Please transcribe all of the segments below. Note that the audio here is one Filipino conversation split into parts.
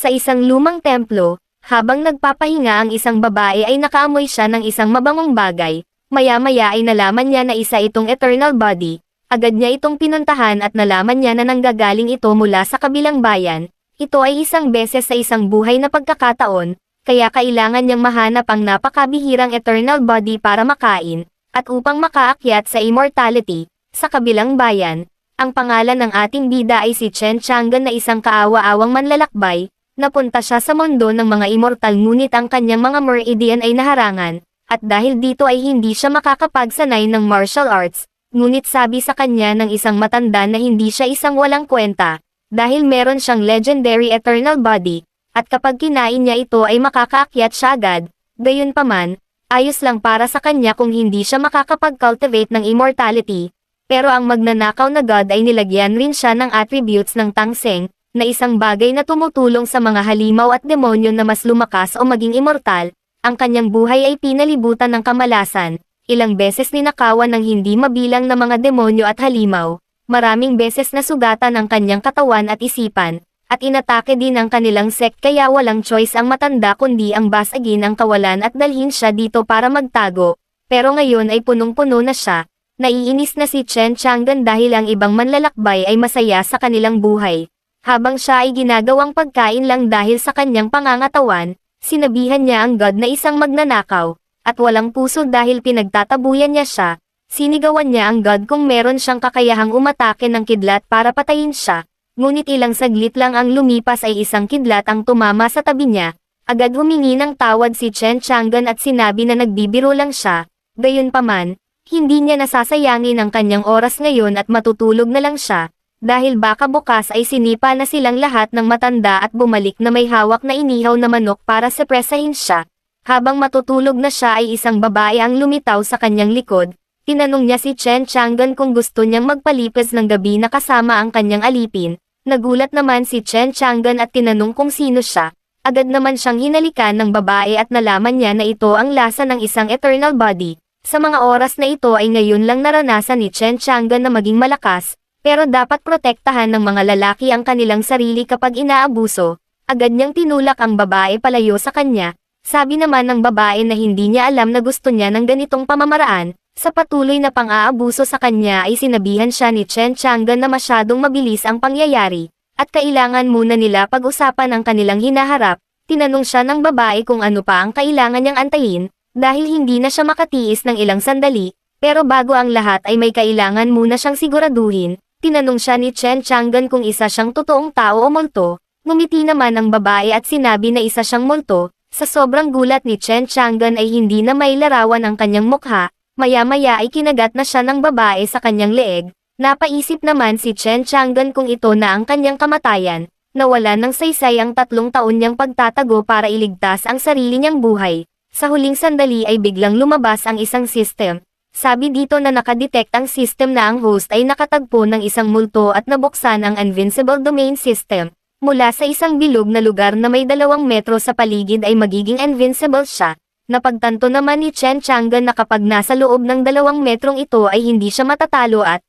Sa isang lumang templo, habang nagpapahinga ang isang babae ay nakaamoy siya ng isang mabangong bagay, maya-maya ay nalaman niya na isa itong eternal body, agad niya itong pinuntahan at nalaman niya na nanggagaling ito mula sa kabilang bayan, ito ay isang beses sa isang buhay na pagkakataon, kaya kailangan niyang mahanap ang napakabihirang eternal body para makain, at upang makaakyat sa immortality, sa kabilang bayan, ang pangalan ng ating bida ay si Chen Chang'an na isang kaawa-awang manlalakbay, napunta siya sa mundo ng mga immortal ngunit ang kanyang mga meridian ay naharangan, at dahil dito ay hindi siya makakapagsanay ng martial arts, ngunit sabi sa kanya ng isang matanda na hindi siya isang walang kwenta, dahil meron siyang legendary eternal body, at kapag kinain niya ito ay makakaakyat siya agad, gayunpaman, ayos lang para sa kanya kung hindi siya makakapag-cultivate ng immortality, pero ang magnanakaw na god ay nilagyan rin siya ng attributes ng Tangseng, na isang bagay na tumutulong sa mga halimaw at demonyo na mas lumakas o maging immortal, ang kanyang buhay ay pinalibutan ng kamalasan, ilang beses ninakawan ng hindi mabilang na mga demonyo at halimaw, maraming beses nasugatan ang kanyang katawan at isipan, at inatake din ang kanilang sect kaya walang choice ang matanda kundi ang basagin ang kawalan at dalhin siya dito para magtago, pero ngayon ay punong-puno na siya, naiinis na si Chen Chang'an dahil ang ibang manlalakbay ay masaya sa kanilang buhay. Habang siya ay ginagawang pagkain lang dahil sa kanyang pangangatawan, sinabihan niya ang God na isang magnanakaw, at walang puso dahil pinagtatabuyan niya siya, sinigawan niya ang God kung meron siyang kakayahang umatake ng kidlat para patayin siya, ngunit ilang saglit lang ang lumipas ay isang kidlat ang tumama sa tabi niya, agad humingi ng tawad si Chen Chang'an at sinabi na nagbibiro lang siya, gayunpaman, hindi niya nasasayangin ang kanyang oras ngayon at matutulog na lang siya, dahil baka bukas ay sinipa na silang lahat ng matanda at bumalik na may hawak na inihaw na manok para sepresahin siya. Habang matutulog na siya ay isang babae ang lumitaw sa kanyang likod, tinanong niya si Chen Chang'an kung gusto niyang magpalipas ng gabi na kasama ang kanyang alipin. Nagulat naman si Chen Chang'an at tinanong kung sino siya. Agad naman siyang hinalikan ng babae at nalaman niya na ito ang lasa ng isang eternal body. Sa mga oras na ito ay ngayon lang naranasan ni Chen Chang'an na maging malakas, pero dapat protektahan ng mga lalaki ang kanilang sarili kapag inaabuso. Agad niyang tinulak ang babae palayo sa kanya. Sabi naman ng babae na hindi niya alam na gusto niya ng ganitong pamamaraan. Sa patuloy na pang-aabuso sa kanya ay sinabihan siya ni Chen Chang'an na masyadong mabilis ang pangyayari, at kailangan muna nila pag-usapan ang kanilang hinaharap. Tinanong siya ng babae kung ano pa ang kailangan niyang antayin, dahil hindi na siya makatiis ng ilang sandali, pero bago ang lahat ay may kailangan muna siyang siguraduhin, Tinanong siya ni Chen Chang'an kung isa siyang totoong tao o multo, ngumiti naman ang babae at sinabi na isa siyang multo, sa sobrang gulat ni Chen Chang'an ay hindi na may larawan ang kanyang mukha, maya-maya ay kinagat na siya ng babae sa kanyang leeg, napaisip naman si Chen Chang'an kung ito na ang kanyang kamatayan, nawala ng saysay ang tatlong taon niyang pagtatago para iligtas ang sarili niyang buhay. Sa huling sandali ay biglang lumabas ang isang system, sabi dito na nakadetect ang system na ang host ay nakatagpo ng isang multo at nabuksan ang Invincible Domain System. Mula sa isang bilog na lugar na may dalawang metro sa paligid ay magiging invincible siya. Napagtanto naman ni Chen Chang'an na kapag nasa loob ng dalawang metrong ito ay hindi siya matatalo at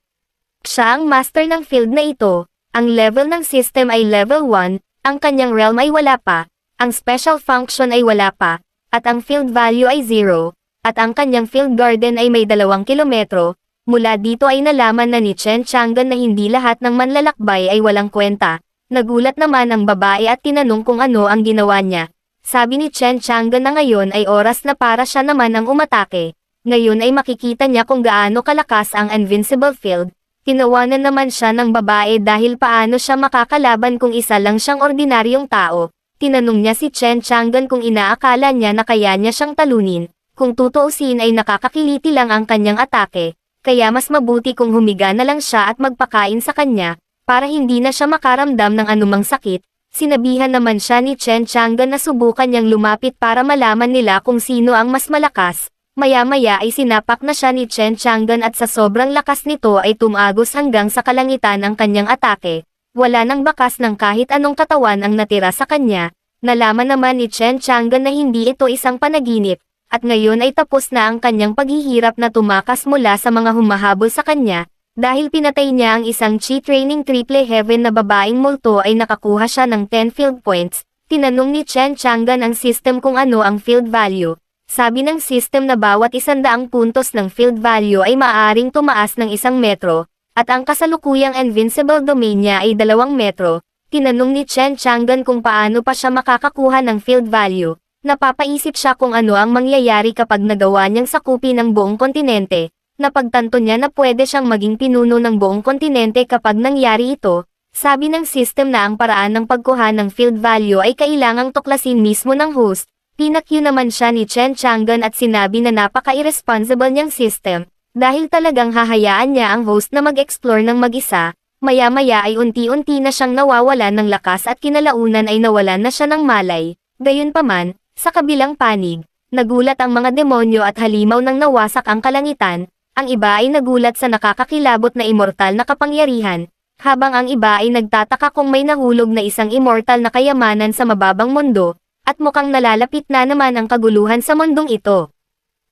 siya ang master ng field na ito. Ang level ng system ay level 1, ang kanyang realm ay wala pa, ang special function ay wala pa, at ang field value ay 0 at ang kanyang field garden ay may dalawang kilometro, mula dito ay nalaman na ni Chen Chang'an na hindi lahat ng manlalakbay ay walang kwenta. Nagulat naman ang babae at tinanong kung ano ang ginawa niya. Sabi ni Chen Chang'an na ngayon ay oras na para siya naman ang umatake. Ngayon ay makikita niya kung gaano kalakas ang invincible field. Tinawanan naman siya ng babae dahil paano siya makakalaban kung isa lang siyang ordinaryong tao. Tinanong niya si Chen Chang'an kung inaakala niya na kaya niya siyang talunin. Kung tutuusin ay nakakakiliti lang ang kanyang atake, kaya mas mabuti kung humiga na lang siya at magpakain sa kanya, para hindi na siya makaramdam ng anumang sakit. Sinabihan naman siya ni Chen Chang'an na subukan niyang lumapit para malaman nila kung sino ang mas malakas. Maya-maya ay sinapak na siya ni Chen Chang'an at sa sobrang lakas nito ay tumagos hanggang sa kalangitan ang kanyang atake. Wala nang bakas ng kahit anong katawan ang natira sa kanya. Nalaman naman ni Chen Chang'an na hindi ito isang panaginip, at ngayon ay tapos na ang kanyang paghihirap na tumakas mula sa mga humahabol sa kanya, dahil pinatay niya ang isang chi training triple heaven na babaeng multo ay nakakuha siya ng 10 field points, Tinanong ni Chen Chang'an ang system kung ano ang field value. Sabi ng system na bawat isandaang puntos ng field value ay maaaring tumaas ng isang metro, at ang kasalukuyang invincible domain niya ay dalawang metro. Tinanong ni Chen Chang'an kung paano pa siya makakakuha ng field value. Napapaisip siya kung ano ang mangyayari kapag nagawa niyang sakupin ng buong kontinente. Napagtanto niya na pwede siyang maging pinuno ng buong kontinente kapag nangyari ito. Sabi ng system na ang paraan ng pagkuha ng field value ay kailangang tuklasin mismo ng host. Pinakyu naman siya ni Chen Chang'an at sinabi na napaka-irresponsible niyang system, dahil talagang hahayaan niya ang host na mag-explore ng mag-isa, maya-maya ay unti-unti na siyang nawawalan ng lakas at kinalaunan ay nawalan na siya ng malay. Gayunpaman, sa kabilang panig, nagulat ang mga demonyo at halimaw nang nawasak ang kalangitan, ang iba ay nagulat sa nakakakilabot na immortal na kapangyarihan, habang ang iba ay nagtataka kung may nahulog na isang immortal na kayamanan sa mababang mundo, at mukhang nalalapit na naman ang kaguluhan sa mundong ito.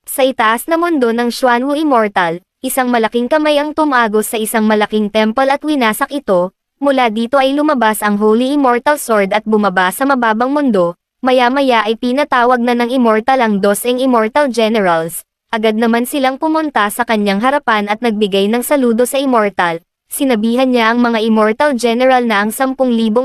Sa itaas na mundo ng Xuanwu Immortal, isang malaking kamay ang tumagos sa isang malaking temple at winasak ito, mula dito ay lumabas ang Holy Immortal Sword at bumaba sa mababang mundo, maya-maya ay pinatawag na ng Immortal ang Doseng Immortal Generals, agad naman silang pumunta sa kanyang harapan at nagbigay ng saludo sa Immortal, Sinabihan niya ang mga Immortal General na ang 10,000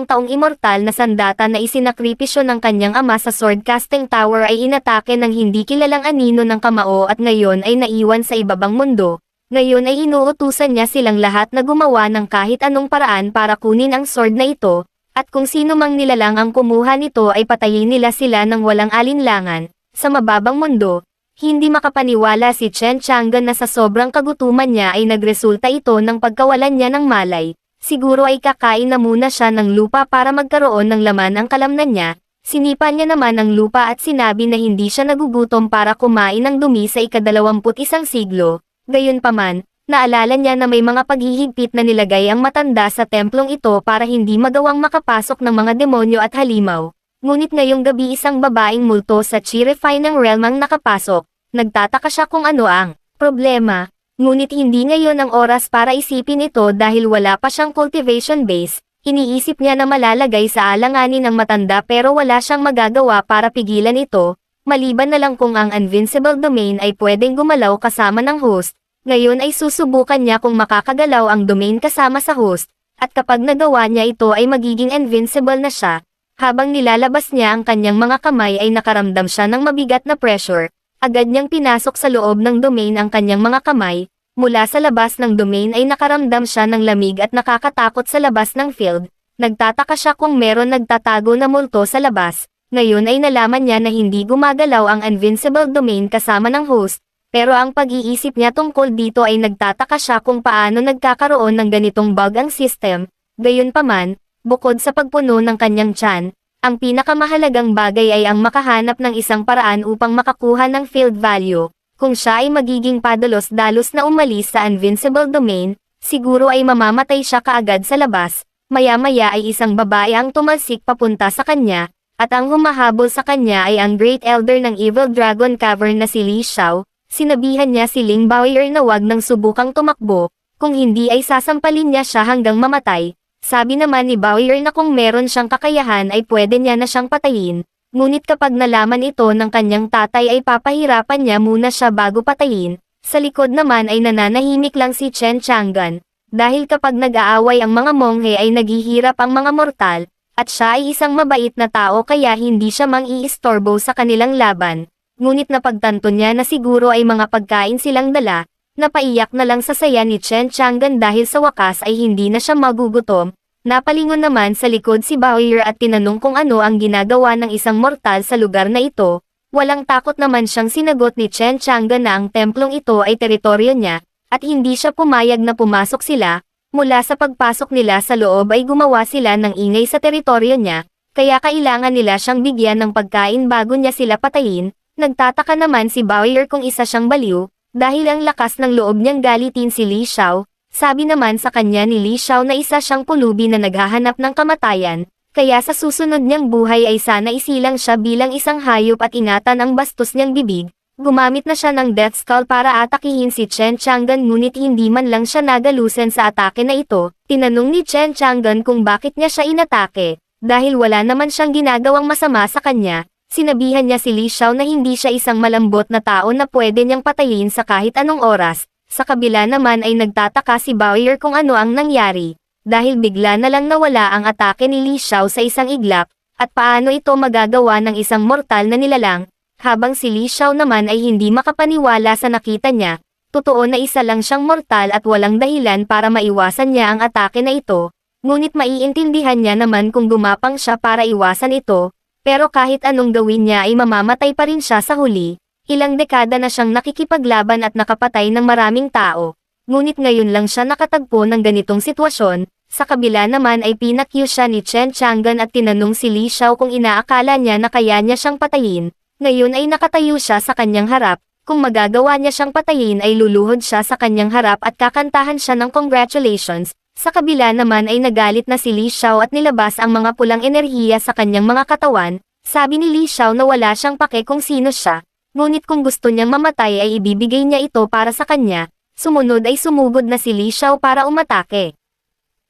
taong immortal na sandata na isinakripisyo ng kanyang ama sa Swordcasting Tower ay inatake ng hindi kilalang anino ng kamao at ngayon ay naiwan sa ibabang mundo. Ngayon ay inuutusan niya silang lahat na gumawa ng kahit anong paraan para kunin ang sword na ito, at kung sino mang nilalang ang kumuha nito ay patayin nila sila ng walang alinlangan. Sa mababang mundo, hindi makapaniwala si Chen Chang'an na sa sobrang kagutuman niya ay nagresulta ito ng pagkawalan niya ng malay. Siguro ay kakain na muna siya ng lupa para magkaroon ng laman ang kalamnan niya. Sinipa niya naman ang lupa at sinabi na hindi siya nagugutom para kumain ng dumi sa ikadalawamput isang siglo. Gayunpaman, naalala niya na may mga paghihigpit na nilagay ang matanda sa templong ito para hindi magawang makapasok ng mga demonyo at halimaw. Ngunit ngayong gabi isang babaeng multo sa Chirify ng realm ang nakapasok. Nagtataka siya kung ano ang problema. Ngunit hindi ngayon ang oras para isipin ito dahil wala pa siyang cultivation base. Iniisip niya na malalagay sa alanganin ng matanda pero wala siyang magagawa para pigilan ito, maliban na lang kung ang invincible domain ay pwedeng gumalaw kasama ng host. Ngayon ay susubukan niya kung makakagalaw ang domain kasama sa host, at kapag nagawa niya ito ay magiging invincible na siya, habang nilalabas niya ang kanyang mga kamay ay nakaramdam siya ng mabigat na pressure, agad niyang pinasok sa loob ng domain ang kanyang mga kamay, mula sa labas ng domain ay nakaramdam siya ng lamig at nakakatakot sa labas ng field, nagtataka siya kung meron nagtatago na multo sa labas, ngayon ay nalaman niya na hindi gumagalaw ang invincible domain kasama ng host, pero ang pag-iisip niya tungkol dito ay nagtataka siya kung paano nagkakaroon ng ganitong bug ang system, gayunpaman, Bukod sa pagpuno ng kanyang tiyan, ang pinakamahalagang bagay ay ang makahanap ng isang paraan upang makakuha ng field value. Kung siya ay magiging padalos-dalos na umalis sa invincible domain, siguro ay mamamatay siya kaagad sa labas. Maya-maya ay isang babae ang tumalsik papunta sa kanya, at ang humahabol sa kanya ay ang Great Elder ng Evil Dragon Cavern na si Li Xiao. Sinabihan niya si Ling Baoyer na wag nang subukang tumakbo, kung hindi ay sasampalin niya siya hanggang mamatay, sabi naman ni Bowyer na kung meron siyang kakayahan ay pwede niya na siyang patayin, ngunit kapag nalaman ito ng kanyang tatay ay papahirapan niya muna siya bago patayin, sa likod naman ay nananahimik lang si Chen Chang'an, dahil kapag nag-aaway ang mga monghe ay naghihirap ang mga mortal, at siya ay isang mabait na tao kaya hindi siya mang iistorbo sa kanilang laban, ngunit napagtanto niya na siguro ay mga pagkain silang dala, Napaiyak na lang sa saya ni Chen Chang'an dahil sa wakas ay hindi na siya magugutom. Napalingon naman sa likod si Bowyer at tinanong kung ano ang ginagawa ng isang mortal sa lugar na ito. Walang takot naman siyang sinagot ni Chen Chang'an na ang templong ito ay teritoryo niya, at hindi siya pumayag na pumasok sila. Mula sa pagpasok nila sa loob ay gumawa sila ng ingay sa teritoryo niya, kaya kailangan nila siyang bigyan ng pagkain bago niya sila patayin. Nagtataka naman si Bowyer kung isa siyang baliw, dahil ang lakas ng loob niyang galitin si Li Xiao, sabi naman sa kanya ni Li Xiao na isa siyang pulubi na naghahanap ng kamatayan, kaya sa susunod niyang buhay ay sana isilang siya bilang isang hayop at ingatan ang bastos niyang bibig. Gumamit na siya ng Death Skull para atakihin si Chen Chang'an ngunit hindi man lang siya nagalusan sa atake na ito. Tinanong ni Chen Chang'an kung bakit niya siya inatake. Dahil wala naman siyang ginagawang masama sa kanya, sinabihan niya si Li Xiao na hindi siya isang malambot na tao na pwede niyang patayin sa kahit anong oras, sa kabila naman ay nagtataka si Bowyer kung ano ang nangyari, dahil bigla na lang nawala ang atake ni Li Xiao sa isang iglap, at paano ito magagawa ng isang mortal na nilalang, habang si Li Xiao naman ay hindi makapaniwala sa nakita niya, totoo na isa lang siyang mortal at walang dahilan para maiwasan niya ang atake na ito, ngunit maiintindihan niya naman kung gumapang siya para iwasan ito, pero kahit anong gawin niya ay mamamatay pa rin siya sa huli, ilang dekada na siyang nakikipaglaban at nakapatay ng maraming tao, ngunit ngayon lang siya nakatagpo ng ganitong sitwasyon, sa kabila naman ay pinakyu siya ni Chen Chang'an at tinanong si Li Xiao kung inaakala niya na kaya niya siyang patayin, ngayon ay nakatayo siya sa kanyang harap, kung magagawa niya siyang patayin ay luluhod siya sa kanyang harap at kakantahan siya ng congratulations, sa kabila naman ay nagalit na si Li Xiao at nilabas ang mga pulang enerhiya sa kanyang mga katawan, sabi ni Li Xiao na wala siyang pake kung sino siya, ngunit kung gusto niyang mamatay ay ibibigay niya ito para sa kanya, sumunod ay sumugod na si Li Xiao para umatake.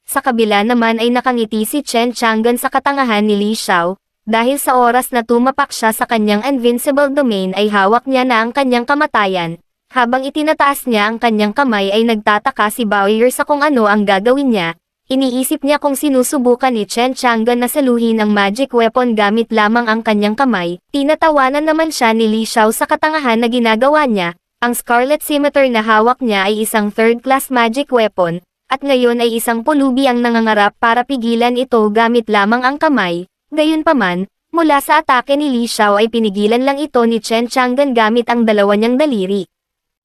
Sa kabila naman ay nakangiti si Chen Chang'an sa katangahan ni Li Xiao, dahil sa oras na tumapak siya sa kanyang invincible domain ay hawak niya na ang kanyang kamatayan, habang itinataas niya ang kanyang kamay ay nagtataka si Bowyer sa kung ano ang gagawin niya, iniisip niya kung sinusubukan ni Chen Chang'an na saluhin ang magic weapon gamit lamang ang kanyang kamay, tinatawanan naman siya ni Li Xiao sa katangahan na ginagawa niya, ang Scarlet Scimitar na hawak niya ay isang third-class magic weapon, at ngayon ay isang pulubi ang nangangarap para pigilan ito gamit lamang ang kamay, gayunpaman, mula sa atake ni Li Xiao ay pinigilan lang ito ni Chen Chang'an gamit ang dalawa niyang daliri.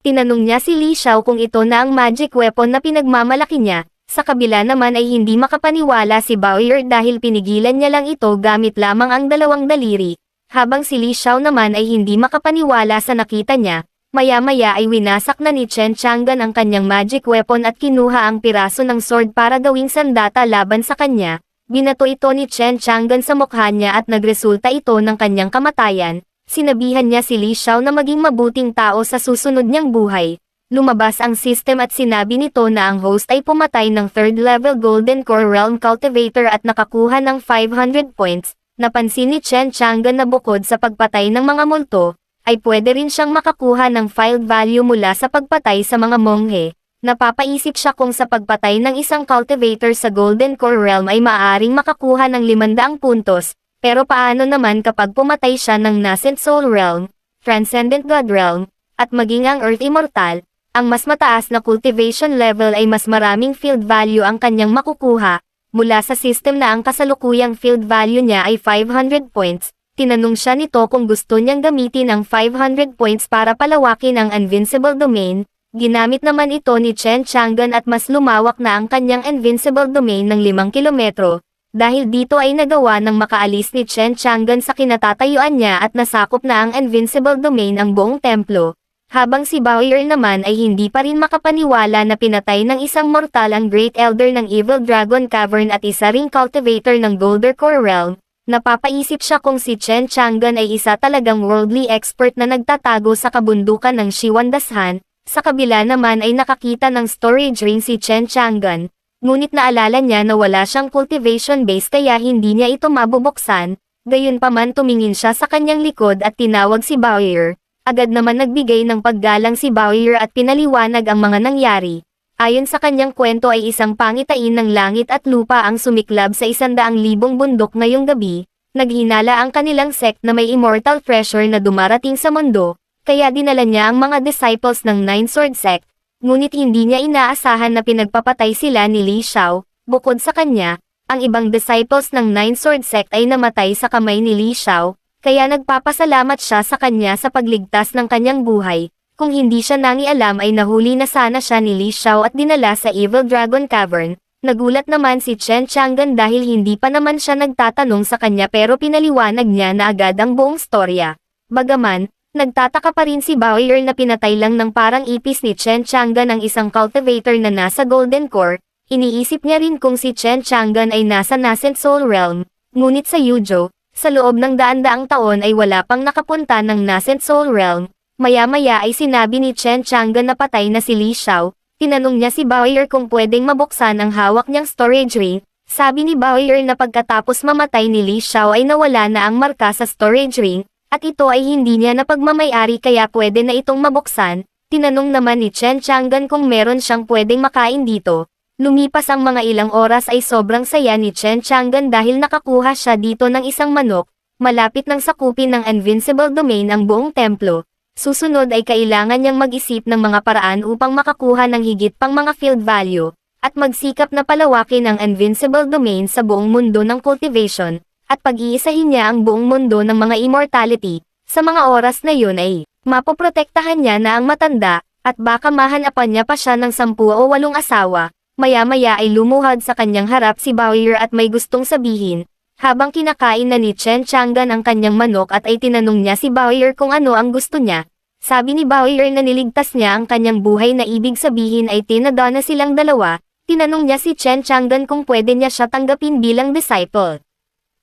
Tinanong niya si Li Xiao kung ito na ang magic weapon na pinagmamalaki niya, sa kabila naman ay hindi makapaniwala si Bowyer dahil pinigilan niya lang ito gamit lamang ang dalawang daliri, habang si Li Xiao naman ay hindi makapaniwala sa nakita niya, maya-maya ay winasak na ni Chen Chang'an ang kanyang magic weapon at kinuha ang piraso ng sword para gawing sandata laban sa kanya, binato ito ni Chen Chang'an sa mukha niya at nagresulta ito ng kanyang kamatayan, sinabihan niya si Li Xiao na maging mabuting tao sa susunod niyang buhay. Lumabas ang system at sinabi nito na ang host ay pumatay ng third level Golden Core Realm Cultivator at nakakuha ng 500 points. Napansin ni Chen Chang'an na bukod sa pagpatay ng mga multo, ay pwede rin siyang makakuha ng filed value mula sa pagpatay sa mga monghe. Napapaisip siya kung sa pagpatay ng isang cultivator sa Golden Core Realm ay maaaring makakuha ng 500 puntos, pero paano naman kapag pumatay siya ng Nascent Soul Realm, Transcendent God Realm, at maging ang Earth Immortal, ang mas mataas na cultivation level ay mas maraming field value ang kanyang makukuha, mula sa system na ang kasalukuyang field value niya ay 500 points, tinanong siya nito kung gusto niyang gamitin ang 500 points para palawakin ang Invincible Domain, ginamit naman ito ni Chen Chang'an at mas lumawak na ang kanyang Invincible Domain ng 5 kilometro, dahil dito ay nagawa ng makaalis ni Chen Chang'an sa kinatatayuan niya at nasakop na ang Invincible Domain ang buong templo, habang si Bowyer naman ay hindi pa rin makapaniwala na pinatay ng isang mortal ang Great Elder ng Evil Dragon Cavern at isa ring cultivator ng Golden Core Realm, napapaisip siya kung si Chen Chang'an ay isa talagang worldly expert na nagtatago sa kabundukan ng Shiwandashan, sa kabila naman ay nakakita ng storage ring si Chen Chang'an, ngunit naalala niya na wala siyang cultivation base kaya hindi niya ito mabubuksan, gayunpaman tumingin siya sa kanyang likod at tinawag si Bowyer, agad naman nagbigay ng paggalang si Bowyer at pinaliwanag ang mga nangyari. Ayon sa kanyang kwento ay isang pangitain ng langit at lupa ang sumiklab sa isandaang libong bundok ngayong gabi, naghinala ang kanilang sect na may immortal treasure na dumarating sa mundo, kaya dinala niya ang mga disciples ng Nine Sword Sect, ngunit hindi niya inaasahan na pinagpapatay sila ni Li Xiao, bukod sa kanya, ang ibang disciples ng Nine Sword Sect ay namatay sa kamay ni Li Xiao, kaya nagpapasalamat siya sa kanya sa pagligtas ng kanyang buhay, kung hindi siya nangialam ay nahuli na sana siya ni Li Xiao at dinala sa Evil Dragon Cavern, nagulat naman si Chen Chang'an dahil hindi pa naman siya nagtatanong sa kanya pero pinaliwanag niya na agad ang buong storya. Bagaman, Nagtataka pa rin si Bowyer na pinatay lang ng parang ipis ni Chen Chang'an ang isang cultivator na nasa Golden Core, iniisip niya rin kung si Chen Chang'an ay nasa Nascent Soul Realm, ngunit sa Yujo, sa loob ng daan-daang taon ay wala pang nakapunta ng Nascent Soul Realm, maya-maya ay sinabi ni Chen Chang'an na patay na si Li Xiao, tinanong niya si Bowyer kung pwedeng mabuksan ang hawak niyang storage ring, Sabi ni Bowyer na pagkatapos mamatay ni Li Xiao ay nawala na ang marka sa storage ring, at ito ay hindi niya napagmamayari kaya pwede na itong mabuksan, tinanong naman ni Chen Changgan kung meron siyang pwedeng makain dito. Lumipas ang mga ilang oras ay sobrang saya ni Chen Changgan dahil nakakuha siya dito ng isang manok, malapit ng sakupin ng Invincible Domain ang buong templo. Susunod ay kailangan niyang mag-isip ng mga paraan upang makakuha ng higit pang mga field value, at magsikap na palawakin ang Invincible Domain sa buong mundo ng cultivation, at pag-iisahin niya ang buong mundo ng mga immortality. Sa mga oras na yun ay, mapoprotektahan niya na ang matanda, at baka mahanapan niya pa siya ng sampu o walong asawa, Maya-maya ay lumuhad sa kanyang harap si Bowyer at may gustong sabihin, habang kinakain na ni Chen Changgan ang kanyang manok at ay tinanong niya si Bowyer kung ano ang gusto niya. Sabi ni Bowyer na niligtas niya ang kanyang buhay na ibig sabihin ay tinada na silang dalawa, tinanong niya si Chen Changgan kung pwede niya siya tanggapin bilang disciple.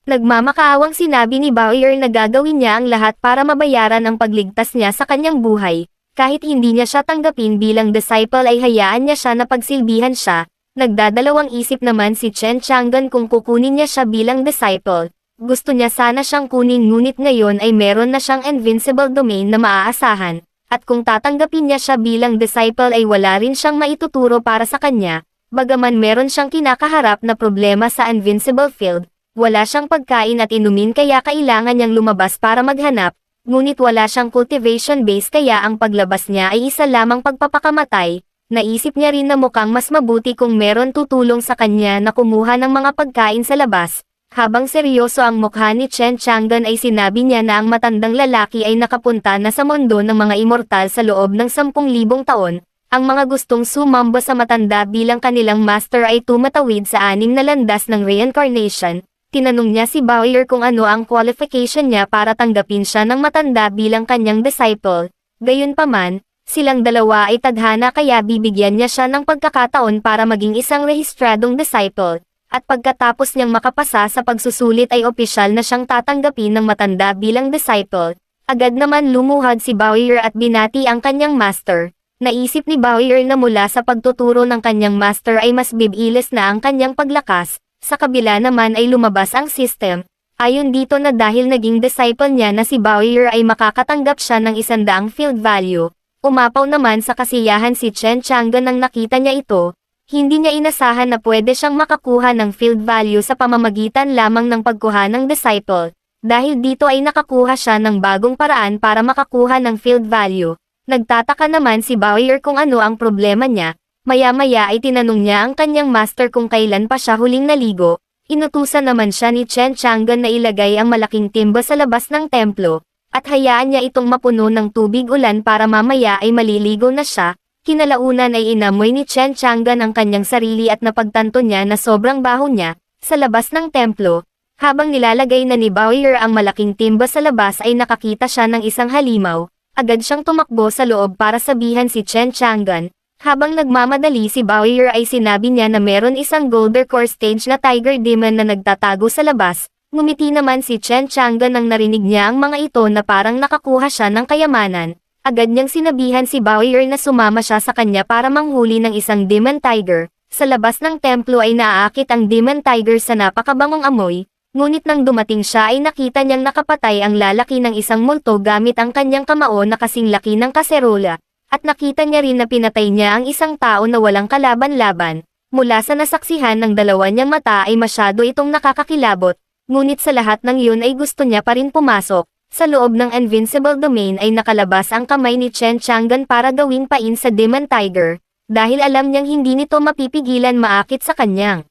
Nagmamakaawang sinabi ni Bowyer na gagawin niya ang lahat para mabayaran ang pagligtas niya sa kanyang buhay, kahit hindi niya siya tanggapin bilang disciple ay hayaan niya siya na pagsilbihan siya, nagdadalawang isip naman si Chen Changgan kung kukunin niya siya bilang disciple. Gusto niya sana siyang kunin ngunit ngayon ay meron na siyang invincible domain na maaasahan, at kung tatanggapin niya siya bilang disciple ay wala rin siyang maituturo para sa kanya, bagaman meron siyang kinakaharap na problema sa invincible field, wala siyang pagkain at inumin kaya kailangan niyang lumabas para maghanap, ngunit wala siyang cultivation base kaya ang paglabas niya ay isa lamang pagpapakamatay, naisip niya rin na mukhang mas mabuti kung meron tutulong sa kanya na kumuha ng mga pagkain sa labas. Habang seryoso ang mukha ni Chen Changgan ay sinabi niya na ang matandang lalaki ay nakapunta na sa mundo ng mga immortal sa loob ng 10,000 taon, ang mga gustong sumamba sa matanda bilang kanilang master ay tumatawid sa anim na landas ng reincarnation, Tinanong niya si Bowyer kung ano ang qualification niya para tanggapin siya ng matanda bilang kanyang disciple. Gayunpaman, silang dalawa ay tadhana kaya bibigyan niya siya ng pagkakataon para maging isang rehistradong disciple. At pagkatapos niyang makapasa sa pagsusulit ay opisyal na siyang tatanggapin ng matanda bilang disciple. Agad naman lumuhad si Bowyer at binati ang kanyang master. Naisip ni Bowyer na mula sa pagtuturo ng kanyang master ay mas bibilis na ang kanyang paglakas, sa kabila naman ay lumabas ang system, ayon dito na dahil naging disciple niya na si Bowyer ay makakatanggap siya ng isandaang field value. Umapaw naman sa kasiyahan si Chen Chang'an nang nakita niya ito, hindi niya inasahan na pwede siyang makakuha ng field value sa pamamagitan lamang ng pagkuha ng disciple. Dahil dito ay nakakuha siya ng bagong paraan para makakuha ng field value. Nagtataka naman si Bowyer kung ano ang problema niya, Maya-maya ay tinanong niya ang kanyang master kung kailan pa siya huling naligo, inutusan naman siya ni Chen Chang'an na ilagay ang malaking timba sa labas ng templo, at hayaan niya itong mapuno ng tubig ulan para mamaya ay maliligo na siya, kinalaunan ay inamoy ni Chen Chang'an ang kanyang sarili at napagtanto niya na sobrang baho niya, sa labas ng templo, habang nilalagay na ni Bowyer ang malaking timba sa labas ay nakakita siya ng isang halimaw, agad siyang tumakbo sa loob para sabihan si Chen Chang'an, habang nagmamadali si Bowyer ay sinabi niya na meron isang Golder Core stage na Tiger Demon na nagtatago sa labas, ngumiti naman si Chen Chang'an nang narinig niya ang mga ito na parang nakakuha siya ng kayamanan. Agad niyang sinabihan si Bowyer na sumama siya sa kanya para manghuli ng isang Demon Tiger. Sa labas ng templo ay naaakit ang Demon Tiger sa napakabangong amoy, ngunit nang dumating siya ay nakita niyang nakapatay ang lalaki ng isang multo gamit ang kanyang kamao na kasing laki ng kaserola. At nakita niya rin na pinatay niya ang isang tao na walang kalaban-laban. Mula sa nasaksihan ng dalawa niyang mata ay masyado itong nakakakilabot, ngunit sa lahat ng yun ay gusto niya pa rin pumasok. Sa loob ng Invincible Domain ay nakalabas ang kamay ni Chen Chang'an para gawing pain sa Demon Tiger, dahil alam niyang hindi nito mapipigilan maakit sa kanyang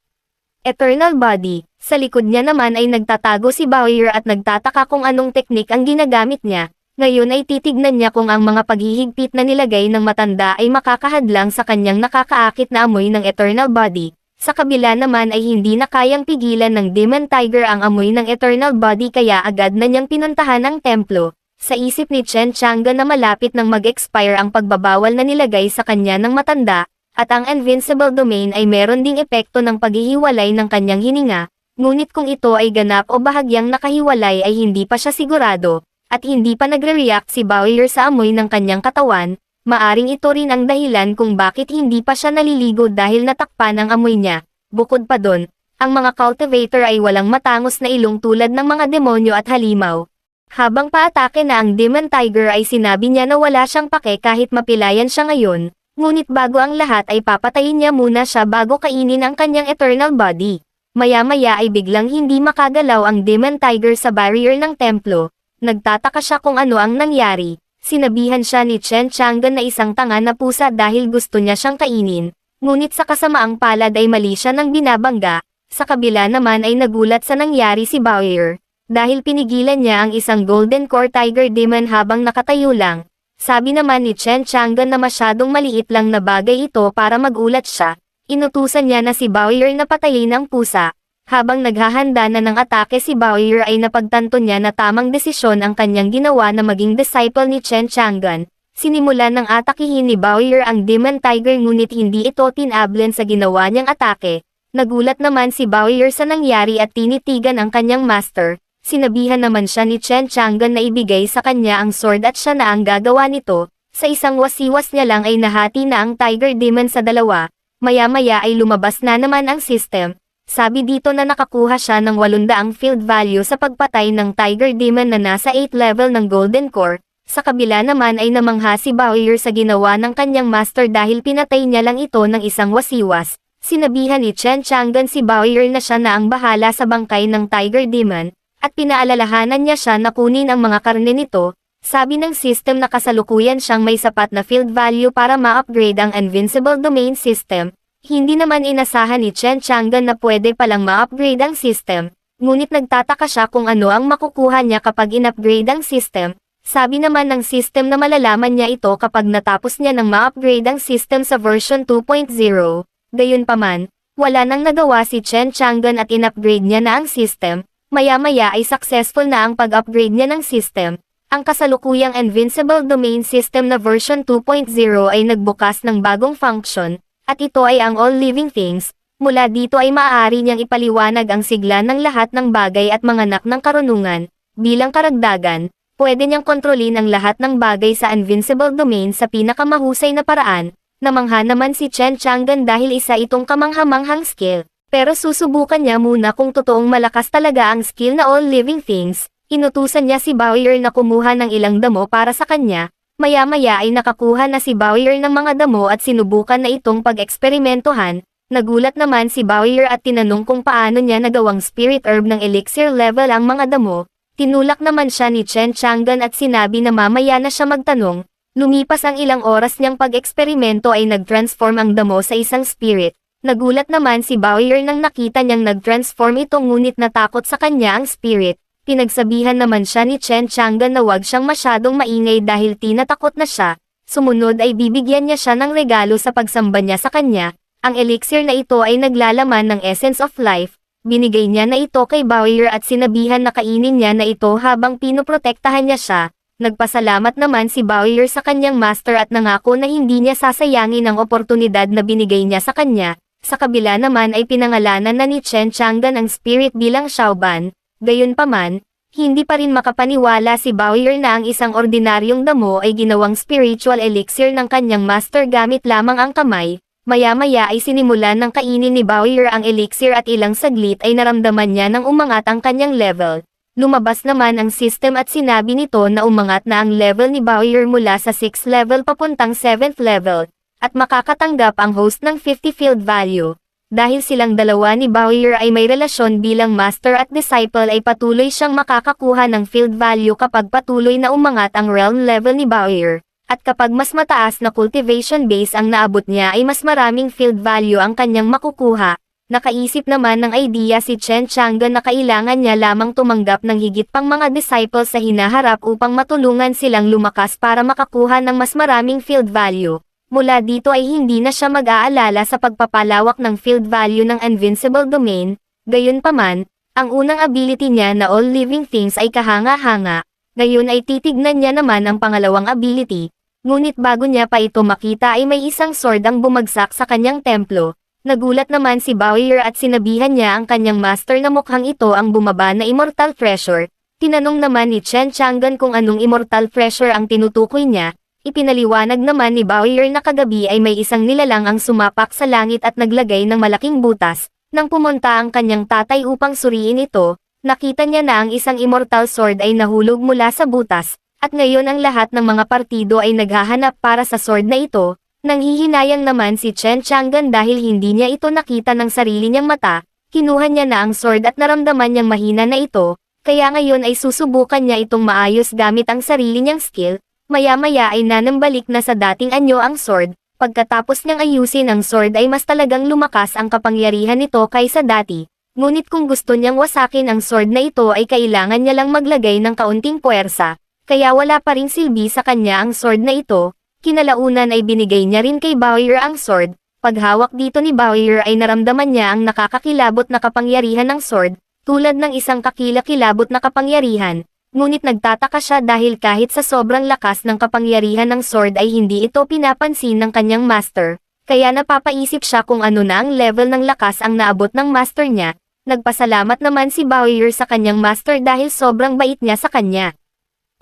Eternal Body. Sa likod niya naman ay nagtatago si Bowyer at nagtataka kung anong teknik ang ginagamit niya, ngayon ay titignan niya kung ang mga paghihigpit na nilagay ng matanda ay makakahadlang sa kanyang nakakaakit na amoy ng eternal body. Sa kabila naman ay hindi na kayang pigilan ng Demon Tiger ang amoy ng eternal body kaya agad na niyang pinuntahan ang templo. Sa isip ni Chen Chang'an na malapit nang mag-expire ang pagbabawal na nilagay sa kanya ng matanda, at ang invincible domain ay meron ding epekto ng paghihiwalay ng kanyang hininga, ngunit kung ito ay ganap o bahagyang nakahiwalay ay hindi pa siya sigurado, at hindi pa nagre-react si Bowyer sa amoy ng kanyang katawan, maaring ito rin ang dahilan kung bakit hindi pa siya naliligo dahil natakpan ang amoy niya. Bukod pa doon, ang mga cultivator ay walang matangos na ilong tulad ng mga demonyo at halimaw. Habang paatake na ang Demon Tiger ay sinabi niya na wala siyang pake kahit mapilayan siya ngayon, ngunit bago ang lahat ay papatayin niya muna siya bago kainin ang kanyang eternal body. Maya-maya ay biglang hindi makagalaw ang Demon Tiger sa barrier ng templo. Nagtataka siya kung ano ang nangyari. Sinabihan siya ni Chen Chang'an na isang tanga na pusa dahil gusto niya siyang kainin. Ngunit sa kasamaang palad ay mali siya ng binabangga. Sa kabila naman ay nagulat sa nangyari si Bowyer. Dahil pinigilan niya ang isang Golden Core Tiger Demon habang nakatayo lang. Sabi naman ni Chen Chang'an na masyadong maliit lang na bagay ito para magulat siya. Inutusan niya na si Bowyer na patayin ang pusa. Habang naghahanda na ng atake si Bowyer ay napagtanto niya na tamang desisyon ang kanyang ginawa na maging disciple ni Chen Chang'an. Sinimulan ng atakihin ni Bowyer ang Demon Tiger ngunit hindi ito tinablen sa ginawa niyang atake. Nagulat naman si Bowyer sa nangyari at tinitigan ang kanyang master. Sinabihan naman siya ni Chen Chang'an na ibigay sa kanya ang sword at siya na ang gagawa nito. Sa isang wasiwas niya lang ay nahati na ang Tiger Demon sa dalawa. Maya-maya ay lumabas na naman ang system. Sabi dito na nakakuha siya ng 800 field value sa pagpatay ng Tiger Demon na nasa 8 level ng Golden Core. Sa kabila naman ay namangha si Bowyer sa ginawa ng kanyang master dahil pinatay niya lang ito ng isang wasiwas. Sinabihan ni Chen Chang'an si Bowyer na siya na ang bahala sa bangkay ng Tiger Demon, at pinaalalahanan niya siya na kunin ang mga karne nito. Sabi ng system na kasalukuyan siyang may sapat na field value para ma-upgrade ang Invincible Domain System. Hindi naman inasahan ni Chen Chang'an na pwede palang ma-upgrade ang system, ngunit nagtataka siya kung ano ang makukuha niya kapag in-upgrade ang system. Sabi naman ng system na malalaman niya ito kapag natapos niya ng ma-upgrade ang system sa version 2.0. Gayunpaman, wala nang nagawa si Chen Chang'an at in-upgrade niya na ang system, maya-maya ay successful na ang pag-upgrade niya ng system. Ang kasalukuyang Invincible Domain System na version 2.0 ay nagbukas ng bagong function, at ito ay ang All Living Things. Mula dito ay maaari niyang ipaliwanag ang sigla ng lahat ng bagay at manganak ng karunungan. Bilang karagdagan, pwede niyang kontrolin ang lahat ng bagay sa Invincible Domain sa pinakamahusay na paraan. Namangha naman si Chen Chang'an dahil isa itong kamanghamanghang skill. Pero susubukan niya muna kung totoong malakas talaga ang skill na All Living Things. Inutusan niya si Bowyer na kumuha ng ilang damo para sa kanya, maya-maya ay nakakuha na si Bowyer ng mga damo at sinubukan na itong pag-eksperimentohan, nagulat naman si Bowyer at tinanong kung paano niya nagawang spirit herb ng elixir level ang mga damo, tinulak naman siya ni Chen Chang'an at sinabi na mamaya na siya magtanong, lumipas ang ilang oras niyang pag-eksperimento ay nag-transform ang damo sa isang spirit, nagulat naman si Bowyer nang nakita niyang nag-transform ito ngunit natakot sa kanya ang spirit, Pinagsabihan naman siya ni Chen Chang'an na wag siyang masyadong maingay dahil tinatakot na siya. Sumunod ay bibigyan niya siya ng regalo sa pagsamba niya sa kanya. Ang elixir na ito ay naglalaman ng essence of life. Binigay niya na ito kay Bowyer at sinabihan na kainin niya na ito habang pinoprotektahan niya siya. Nagpasalamat naman si Bowyer sa kanyang master at nangako na hindi niya sasayangin ang oportunidad na binigay niya sa kanya. Sa kabila naman ay pinangalanan na ni Chen Chang'an ang spirit bilang Xiaoban. Gayunpaman, hindi pa rin makapaniwala si Bowyer na ang isang ordinaryong damo ay ginawang spiritual elixir ng kanyang master gamit lamang ang kamay. Maya-maya ay sinimulan ng kainin ni Bowyer ang elixir at ilang saglit ay naramdaman niya ng umangat ang kanyang level. Lumabas naman ang system at sinabi nito na umangat na ang level ni Bowyer mula sa 6th level papuntang 7th level, at makakatanggap ang host ng 50 field value. Dahil silang dalawa ni Bowyer ay may relasyon bilang master at disciple ay patuloy siyang makakakuha ng field value kapag patuloy na umangat ang realm level ni Bowyer. At kapag mas mataas na cultivation base ang naabot niya ay mas maraming field value ang kanyang makukuha. Nakaisip naman ng idea si Chen Chang'an na kailangan niya lamang tumanggap ng higit pang mga disciples sa hinaharap upang matulungan silang lumakas para makakuha ng mas maraming field value. Mula dito ay hindi na siya mag-aalala sa pagpapalawak ng field value ng Invincible Domain, gayunpaman, ang unang ability niya na all living things ay kahanga-hanga, ngayon ay titignan niya naman ang pangalawang ability, ngunit bago niya pa ito makita ay may isang sword ang bumagsak sa kanyang templo, nagulat naman si Bowyer at sinabihan niya ang kanyang master na mukhang ito ang bumaba na immortal treasure, tinanong naman ni Chen Chang'an kung anong immortal treasure ang tinutukoy niya, Ipinaliwanag naman ni Bowyer na kagabi ay may isang nilalang ang sumapak sa langit at naglagay ng malaking butas, Nang pumunta ang kanyang tatay upang suriin ito, nakita niya na ang isang immortal sword ay nahulog mula sa butas, at ngayon ang lahat ng mga partido ay naghahanap para sa sword na ito, nanghihinayang naman si Chen Chang'an dahil hindi niya ito nakita ng sarili niyang mata, kinuha niya na ang sword at naramdaman niyang mahina na ito, kaya ngayon ay susubukan niya itong maayos gamit ang sarili niyang skill, maya-maya ay nanambalik na sa dating anyo ang sword, pagkatapos niyang ayusin ang sword ay mas talagang lumakas ang kapangyarihan nito kaysa dati, ngunit kung gusto niyang wasakin ang sword na ito ay kailangan niya lang maglagay ng kaunting puwersa, kaya wala pa ring silbi sa kanya ang sword na ito, kinalaunan ay binigay niya rin kay Bowyer ang sword, paghawak dito ni Bowyer ay naramdaman niya ang nakakakilabot na kapangyarihan ng sword, tulad ng isang kakilakilabot na kapangyarihan, ngunit nagtataka siya dahil kahit sa sobrang lakas ng kapangyarihan ng sword ay hindi ito pinapansin ng kanyang master, kaya napapaisip siya kung ano na ang level ng lakas ang naabot ng master niya, nagpasalamat naman si Bowyer sa kanyang master dahil sobrang bait niya sa kanya.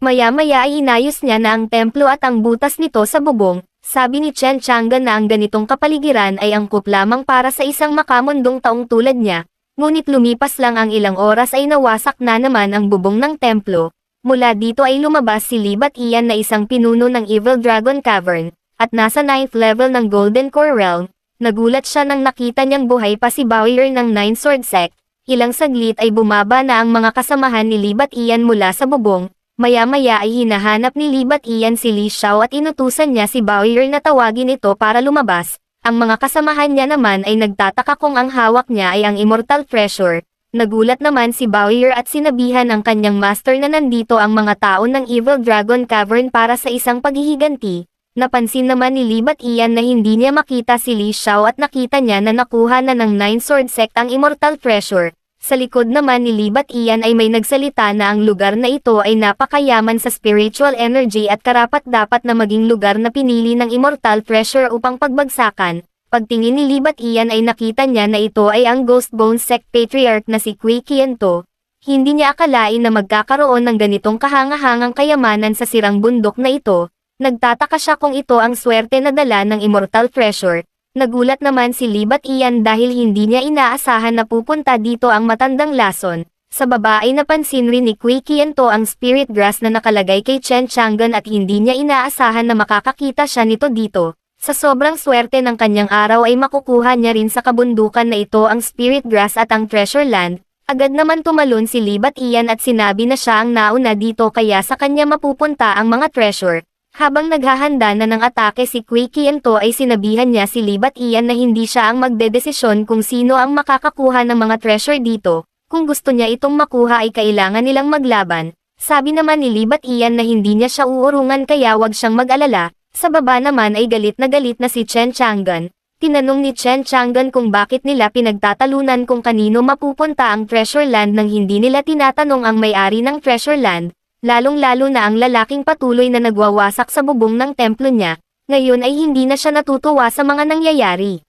Maya-maya ay inayos niya na ang templo at ang butas nito sa bubong, sabi ni Chen Chang'an na ang ganitong kapaligiran ay angkop lamang para sa isang makamundong taong tulad niya, ngunit lumipas lang ang ilang oras ay nawasak na naman ang bubong ng templo. Mula dito ay lumabas si Libat Ian na isang pinuno ng Evil Dragon Cavern, at nasa 9th level ng Golden Core Realm, nagulat siya nang nakita niyang buhay pa si Bowyer ng Nine Sword Sect, ilang saglit ay bumaba na ang mga kasamahan ni Libat Ian mula sa bubong, Maya-maya ay hinahanap ni Libat Ian si Li Xiao at inutusan niya si Bowyer na tawagin ito para lumabas. Ang mga kasamahan niya naman ay nagtataka kung ang hawak niya ay ang Immortal Treasure. Nagulat naman si Bowyer at sinabihan ang kanyang master na nandito ang mga taon ng Evil Dragon Cavern para sa isang paghihiganti. Napansin naman ni Libat Ian na hindi niya makita si Li Xiao at nakita niya na nakuha na ng Nine Sword Sect ang Immortal Treasure. Sa likod naman ni Libat Ian ay may nagsalita na ang lugar na ito ay napakayaman sa spiritual energy at karapat dapat na maging lugar na pinili ng Immortal Treasure upang pagbagsakan. Pagtingin ni Libat Ian ay nakita niya na ito ay ang Ghost Bone Sect Patriarch na si Kui Kiento. Hindi niya akalain na magkakaroon ng ganitong kahangahangang kayamanan sa sirang bundok na ito. Nagtataka siya kung ito ang swerte na dala ng Immortal Treasure, Nagulat naman si Libat Ian dahil hindi niya inaasahan na pupunta dito ang matandang lason. Sa baba ay napansin rin ni Kui Kiento ang spirit grass na nakalagay kay Chen Chang'an at hindi niya inaasahan na makakakita siya nito dito. Sa sobrang swerte ng kanyang araw ay makukuha niya rin sa kabundukan na ito ang spirit grass at ang treasure land. Agad naman tumalon si Libat Ian at sinabi na siya ang nauna dito kaya sa kanya mapupunta ang mga treasure. Habang naghahanda na ng atake si Kui Kiento ay sinabihan niya si Libat Ian na hindi siya ang magdedesisyon kung sino ang makakakuha ng mga treasure dito, kung gusto niya itong makuha ay kailangan nilang maglaban. Sabi naman ni Libat Ian na hindi niya siya uurungan kaya wag siyang mag-alala, sa baba naman ay galit na galit na si Chen Chang'an. Tinanong ni Chen Chang'an kung bakit nila pinagtatalunan kung kanino mapupunta ang treasure land nang hindi nila tinatanong ang may-ari ng treasure land, lalong-lalo na ang lalaking patuloy na nagwawasak sa bubong ng templo niya, ngayon ay hindi na siya natutuwa sa mga nangyayari.